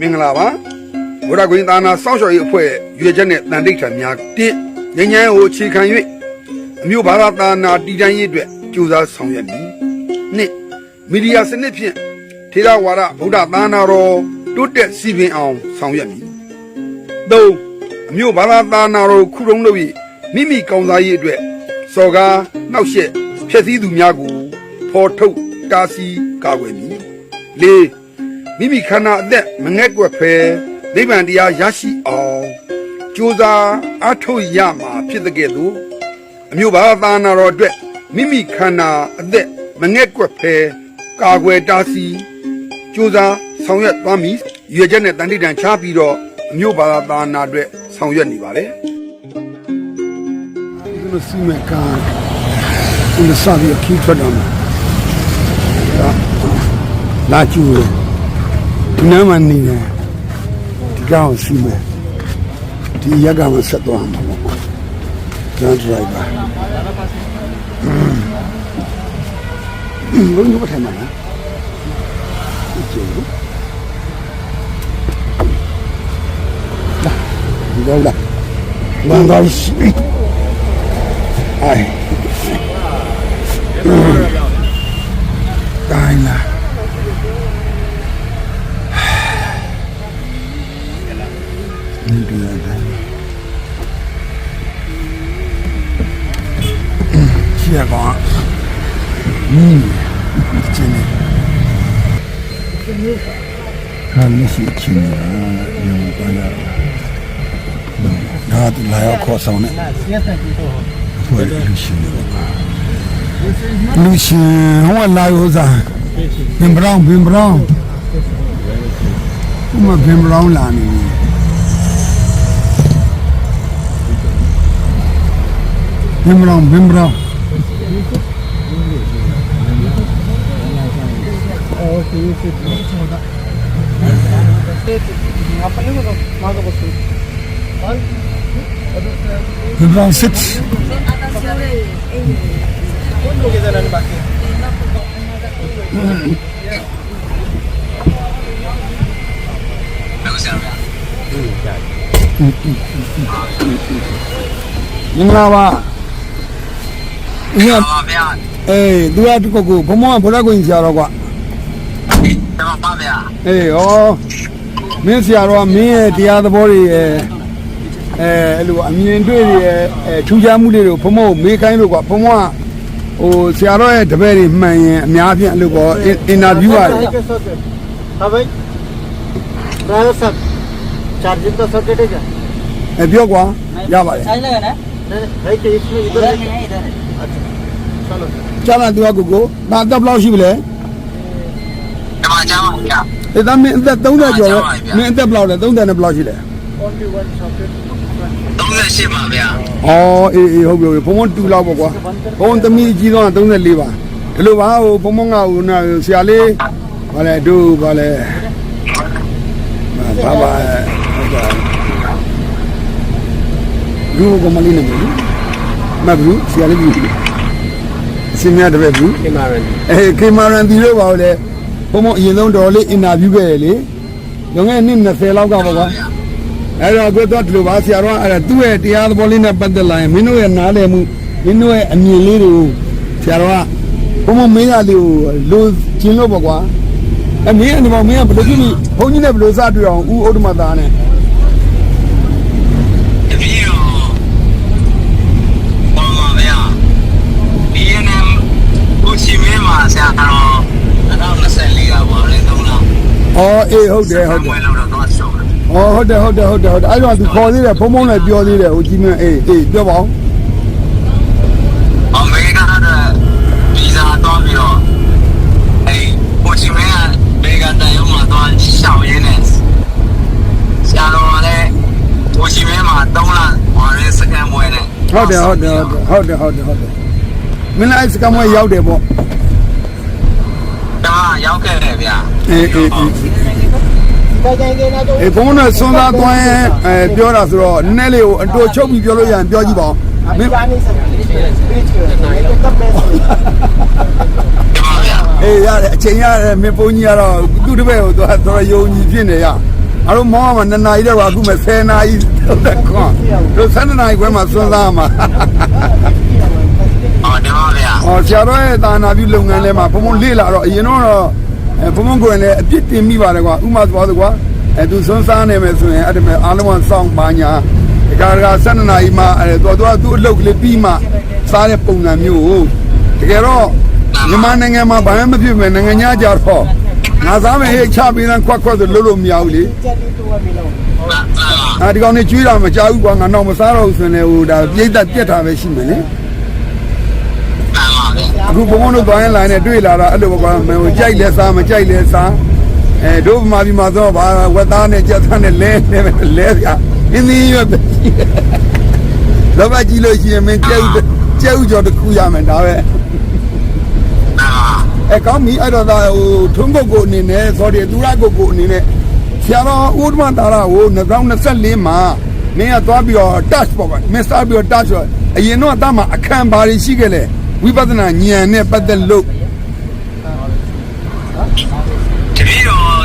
မင်္ဂလာပါဘုရားကွင်းသာနာစောင့်ရှောက်ရေးအဖွဲ့ရွေချက်နဲ့တန်တိတ်ထံများတစ်ငញ្ញမ်းကိုခြေခံ၍အမျိုးဘာသာသာနာတည်တံ့ရေးအတွက်ကြိုးစားဆောင်ရွက်မည်နှစ်မီဒီယာစနစ်ဖြင့်ထေရဝါဒဗုဒ္ဓသာနာတော်တိုးတက်စီပင်အောင်ဆောင်ရွက်မည်သုံးအမျိုးဘာသာသာနာတော်ခုတုံးလို့၍မိမိကောင်းစားရေးအတွက်စော်ကားနှောက်ယှက်ဖျက်ဆီးသူများကိုဖော်ထုတ်တားဆီးကာကွယ်မည်လေး မိမိခန္ဓာအသက်မငဲ့ကွက်ဖဲနိဗ္ဗာန်တရားရရှိအောင်ကြိုးစားအားထုတ်ရမှာဖြစ်တဲ့ကဲ့သို့အမျိုးဘာသာနာတော်အတွက်မိမိခန္ဓာအသက်မငဲ့ကွက်ဖဲကာကွယ်တားဆီးကြိုးစားဆောင်ရွက်သွားမည်ရွေချက်နဲ့တန်တိတန်ချပြီးတော့အမျိုးဘာသာနာအတွက်ဆောင်ရွက်နေပါလေဒီလိုစီမံကဒီလိုစာပြီးခီးထွက်တော့မှာလာကျူတယ် ဒီနားမှာနေတယ်ဒီကောင်စီမယ်ဒီရက်ကမှဆက်သွားမှာပေါ့ဒန်ဒရိုက်ဘာဘုန်းကြီးဘာထိုင်မှာလဲဒီကျလို့လာဒီတော့လာလမ်းတော်ရှိအိုင်တိုင်းလား ဒီဒီရတယ်ချီရကောင်းမင်းချင်းနေဟာမရှိချင်းနေရုံပန်းလာငါတို့လာရောက်ခေါ်ဆောင်နေဖွယ်လူရှင်တွေပါလူရှင်ဟောလာရောစားဘင်ဘရောင်းဘင်ဘရောင်းဥမဘင်ဘရောင်းလာနေ စ်မင်္ဂလာ ပါအေး ပါဗျာ အေးသူကတကုတ်ကိုဘုံမောကဘုရားကိုကြီးဆရာတော်ကွာ တမပါဗျာ အေးဩမင်းဆရာတော်ကမင်းရဲ့တရားသဘောတွေရဲ့အဲအဲ့လိုအမြင်တွေ့တွေရဲ့အဲထူးခြားမှုတွေကိုဘုံမောကိုမေးခိုင်းလို့ကွာဘုံမောကဟိုဆရာတော်ရဲ့တပည့်တွေမှန်ရင်အများဖြင့်အဲ့လိုပေါ့အင်တာဗျူးရတယ် हाँ भाई मैं सब चार्जिंग का सर्किट है क्या အဲပြောကွာရပါတယ် चार्ज लगाना है नहीं है कि इसमें इधर इधर है नहीं है इधर है ကျမ်းလာသူကကိုကိုဒါအသက်ဘယ်လောက်ရှိပြီလဲ။ကျွန်မကျမ်းပါဗျာအဲဒါမင်းအသက်30ကျော်ပဲမင်းအသက်ဘယ်လောက်လဲ30နဲ့ဘယ်လောက်ရှိလဲ။38ပါဗျာ။အော်အေးအေးဟုတ်ပြီဟုတ်ပြီဘုံဘုံတူလောက်ပေါ့ကွာ။ဘုံသမီးအကြီးဆုံးက34ပါ။ဒီလိုပါဟိုဘုံဘုံကဟိုနာဆရာလေးဘာလဲတို့ဘာလဲ။ဘာပါဟုတ်ပါဘူး။လူကမလေးနေဘူး။မဘူးဆရာလေးကြီး ရှင်မြတ်တပည့်ဘူးကေမာရန်အဲကေမာရန်ဒီတော့ပါလေဘုံဘုံအရင်ဆုံးတော်လေးအင်တာဗျူးခဲ့ရလေလွန်ခဲ့နှစ်20လောက်ကပါကွာအဲ့တော့ကိုတော့ဒီလိုပါဆရာတော်အဲ့ဒါသူ့ရဲ့တရားသဘောလေးနဲ့ပတ်သက်လာရင်မင်းတို့ရဲ့နားလည်မှုမင်းတို့ရဲ့အမြင်လေးတွေကိုဆရာတော်ကဘုံဘုံမင်းရလေးကိုလိုချင်လို့ပါကွာအမင်းကဒီမှာမင်းကဘယ်လိုဖြစ်ပြီးဘုန်းကြီးနဲ့ဘယ်လိုစတွေ့အောင်ဦးဥဒ္ဓမသားနဲ့ မင်းမှာဆရာတော်2024ကပါလေသုံးလားအော်အေးဟုတ်တယ်ဟုတ်တယ်ဝယ်လို့တော့တော့ရှော့တယ်။အော်ဟုတ်တယ်ဟုတ်တယ်ဟုတ်တယ်ဟုတ်တယ်အဲ့တော့သူခေါ်သေးတယ်ဘုံဘုံလည်းပြောသေးတယ်ဟိုကြီးမင်းအေးအေးပြောပါဦးအမေရိကန်ကဗီဇာတော့ပြီးတော့အဲကိုချီမင်းကဘေကန်တန်ရုံမှာတော့ရှောက်ရင်းနဲ့ဆရာတော်ကလည်းကိုချီမင်းမှာ3လဟောရဲစကန်မွေးနဲ့ဟုတ်တယ်ဟုတ်တယ်ဟုတ်တယ်ဟုတ်တယ်ဟုတ်တယ်ဟုတ်တယ်မင်းလည်းစကမွေးရောက်တယ်ပေါ့ဒါ ရောက်ခဲ့တယ်ဗျာအေးအေးအေးအေးဘုန်းနဲ့စွန်းသားသွင်းအဲပြောတာဆိုတော့နည်းနည်းလေးကိုအတူချုပ်ပြီးပြောလို့ရရင်ပြောကြည့်ပါဦးမင်းအေးရတယ်အချိန်ရတယ်မင်းဘုန်းကြီးကတော့သူ့တပည့်ကိုသူကတော်ရုံကြီးဖြစ်နေရအရုံးမောင်းမှာနှစ်နာရီတော့အခုမှ10နာရီတော့ခွန်တို့7နာရီခွဲမှာစွန်းသားမှာ တင်ပါဗျာဟောဆရာတော်ရဲ့သာနာပြုလုပ်ငန်းထဲမှာဘုံဘုံလေ့လာတော့အရင်တော့ဘုံဘုံကိုယ်လည်းအပြစ်တင်မိပါတယ်ကွာဥမာသွားဆိုကွာအဲသူစွန်းစားနေမယ်ဆိုရင်အဲ့ဒီမဲ့အားလုံးကစောင့်ပါညာဒကာဒကာ၁၂နာရီမှအဲတော်တော်သူ့အလုပ်ကလေးပြီးမှစားတဲ့ပုံစံမျိုးကိုတကယ်တော့မြန်မာနိုင်ငံမှာဘာမှမဖြစ်မဲ့နိုင်ငံညာကြတော့ငါစားမယ်ဟေ့ချပြီးလမ်းခွက်ခွက်ဆိုလုပ်လို့မရဘူးလေအဲဒီကောင်နေကျွေးတာမကြောက်ဘူးကွာငါတော့မစားတော့ဘူးဆိုရင်လည်းဟိုဒါပြိတ္တပြက်တာပဲရှိမယ်လေ အခုဘုံဘုံတို့သွားရင်လိုင်းနဲ့တွေ့လာတာအဲ့လိုပဲကွာမဟိုကြိုက်လဲစားမကြိုက်လဲစားအဲတို့ဗမာပြည်မှာဆိုတော့ဗာဝက်သားနဲ့ကြက်သားနဲ့လဲလဲလဲပြအင်းသေးရွက်ပဲလောဘကြီးလို့ရှိရင်မင်းကျဲဥကျဲဥကြော်တစ်ခုရမယ်ဒါပဲမှန်ပါအဲကောင်းပြီအဲ့တော့ဒါဟိုထုံးကုတ်ကိုအနေနဲ့ sorry သူရကုတ်ကိုအနေနဲ့ဆရာတော်ဥဒ္ဓမတာရကို2024မှာမင်းကသွားပြီးတော့ touch ပေါ့ကွာမင်းစားပြီးတော့ touch ဆိုအရင်တော့အသားမှာအခမ်းဘာတွေရှိခဲ့လဲ ဝိပဿနာဉာဏ်နဲ့ပတ်သက်လို့တပည့်တော်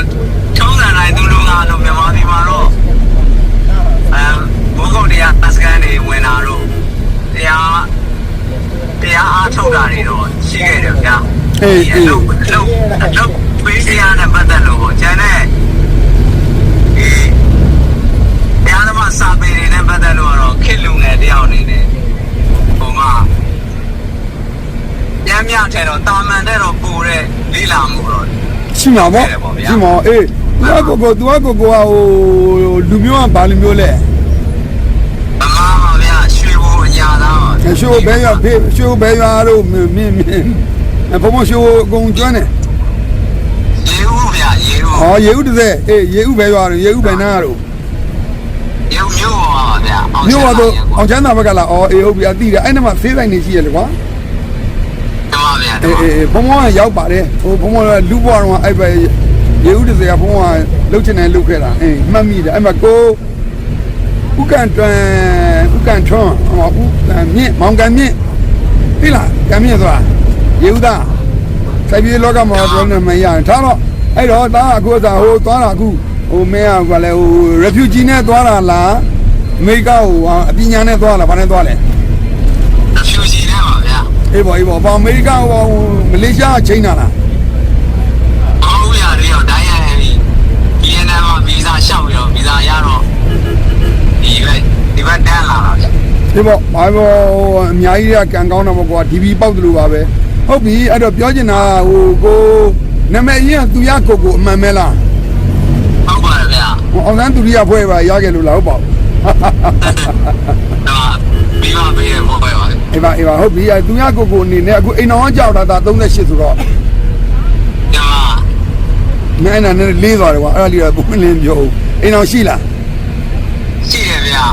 ချုံးစံတိုင်းသူလူငါလို့မြန်မာပြည်မှာတော့အဲဘုကုတ်တရားအစကန်တွေဝင်လာတော့တရားတရားအားထုတ်တာတွေတော့ရှိခဲ့တယ်ဗျာအေးအေးအလုပ်အလုပ်အလုပ်ပေးတရားနဲ့ပတ်သက်လို့ကျန်တဲ့ဒီတရားဓမ္မစာပေတွေနဲ့ပတ်သက်လို့ကတော့ခေတ်လူငယ်တယောက်အနေနဲ့ဟိုမှာ ညံ့ညံ့ထဲတော့တာမန်တဲ့တော့ပူတဲ့လေးလာမှုတော့ရှိမှာပေါ့ဟုတ်တယ်ပေါ့ဗျာရှိမှာအေးသူကကိုကိုသူကကိုကိုကဟိုလူမျိုးကဘာလူမျိုးလဲအမားပါဗျာရွှေဘိုအညာသားပါရှိုးဘဲရဖေးရှိုးဘဲရတို့မင်းမင်းမင်းအဖမရှိုးအကုန်ကျွမ်းတယ်ရေဦးဗျာရေဦးဟောရေဥတစ်သက်အေးရေဥဘဲရတို့ရေဥဘဲနာတို့ရေဦးမျိုးပါဗျာအောင်မြို့ပါတော့အောင်အောင်ချမ်းသာဘက်ကလာအော်အေးဟုတ်ပြီအတိတယ်အဲ့နမှာဆေးဆိုင်နေရှိရလေကွာတမဗျာတ အေးမအေးဘုံဘုံကရောက်ပါတယ်ဟိုဘုံဘုံကလူဘွားတော့အဲ့ပဲရေဥတစ်သက်ကဘုံဘုံကလှုပ်ချင်တယ်လှုပ်ခဲ့တာအေးမှတ်မိတယ်အဲ့မှာကိုဥကန်တွန်ဥကန်ထွန်းဟောဥကန်မြင့်မောင်ကန်မြင့်ဟိလားကန်မြင့်ဆိုတာရေဥသားစိုက်ပြေးလောကမှာတော့မရရင်ထားတော့အဲ့တော့ဒါအခုသာဟိုသွားတာအခုဟိုမင်းကဘာလဲဟို refugee နဲ့သွားတာလားအမေရိကဟိုအပညာနဲ့သွားလားဘာနဲ့သွားလဲဖြူစီနဲ့ပါဗျာ အေးပေါ့အေးပေါ့ဘာအမေရိကဟိုမလေးရှားချိန်တာလားဘာလို့ရလဲတော့တိုင်းရဟန်ပြီးဒီနေ့မှာဗီဇာရှောက်ပြီးတော့ဗီဇာရတော့ဒီဘက်ဒီဘက်တန်းလာတာဗျာအေးပေါ့ဘာပေါ့အများကြီးကကံကောင်းတာပေါ့ကွာဒီဘီပေါက်တယ်လို့ပါပဲဟုတ်ပြီအဲ့တော့ပြောချင်တာဟိုကိုနာမည်ရင်းကသူရကိုကိုအမှန်မဲလားဟုတ်ပါတယ်ဗျာဟိုအောင်ဆန်းသူရိယဖွဲ့ပါရခဲ့လို့လားဟုတ်ပါဘူး ဒါပြီးပါပြီဘော ပဲပါအေးပါအေးပါဟုတ်ပြီအဲ့သူရကိုကိုအနေနဲ့အခုအိမ်တော်ကြောက်တာဒါ38ဆိုတော့ဒါမင်းအဲ့နာနဲ့လေးသွားတယ်ကွာအဲ့ဒါလေးကဘုံလင်းပြောဦးအိမ်တော်ရှိလားရှိရဗျာ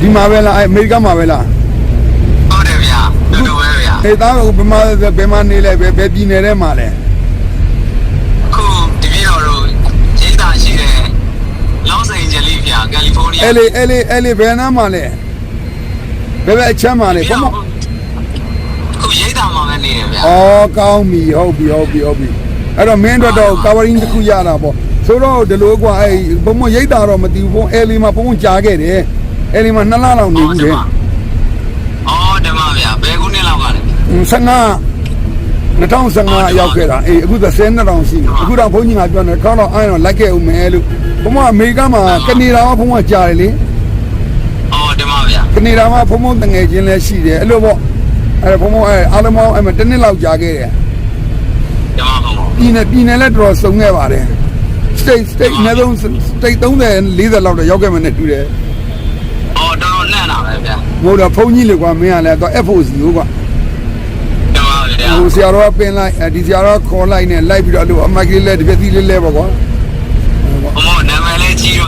ဒီမှာပဲလားအဲ့အမေရိကမှာပဲလားဟုတ်တယ်ဗျာတူတူပဲဗျာအေးသားကဘယ်မှာဘယ်မှာနေလဲဘယ်ဘယ်ပြည်နယ်ထဲမှာလဲခုဒီပြည်တော်တို့ရိတ်တာရှိတယ်လော့စ်အိန်ဂျလိဗျာကယ်လီဖိုးနီးယားအဲ့လေအဲ့လေအဲ့လေဘယ်နားမှာလဲ ဘယ်ဘက်အချမ်းမှာလဲဘုံမခုရိတ်တာမှာပဲနေရဗျာဩကောင်းပြီဟုတ်ပြီဟုတ်ပြီဟုတ်ပြီအဲ့တော့မင်းတို့တော့ covering တစ်ခုရတာပေါ့ဆိုတော့ဒီလိုကွာအဲ့ဘုံမရိတ်တာတော့မသိဘူးဘုံအဲ့လီမှာဘုံကြာခဲ့တယ်အဲ့လီမှာနှစ်လလောက်နေဘူးလေအော်ဓမ္မဗျာဘယ်ခုနှစ်လောက်ကလဲ15 2015ရောက်ခဲ့တာအေးအခုသ10နှစ်တောင်ရှိပြီအခုတော့ဘုန်းကြီးကပြောနေကောင်းတော့အဲ့တော့လိုက်ခဲ့ဦးမယ်လို့ဘုံမအမေရိကမှာကနေဒါမှာဘုံမကြာတယ်လေအော်ဓမ္မ ဗျာကနေဒါမှာဘုံဘုံတငယ်ချင်းလည်းရှိတယ်အဲ့လိုပေါ့အဲ့ဘုံဘုံအဲ့အားလုံးပေါင်းအဲ့မှာတစ်နှစ်လောက်ကြာခဲ့တယ်ဓမ္မဘုံပြည်နယ်ပြည်နယ်လည်းတော်တော်စုံခဲ့ပါတယ် state state အနည်းဆုံး state 30 40လောက်တော့ရောက်ခဲ့မှနဲ့တူတယ်အော်တော်တော်လန့်တာပဲဗျာငိုတော့ဖုန်းကြီးလေကွာမင်းကလည်းတော့ FOC ကိုကွာဓမ္မဗျာဟိုဆရာတော်ကပင်လိုက်အဲဒီဆရာတော်ကခေါ်လိုက်နဲ့လိုက်ပြီးတော့အဲ့လိုအမိုက်ကလေးလဲတပြက်သီးလေးလဲပေါ့ကွာဘုံနာမည်လေးကြီးတော့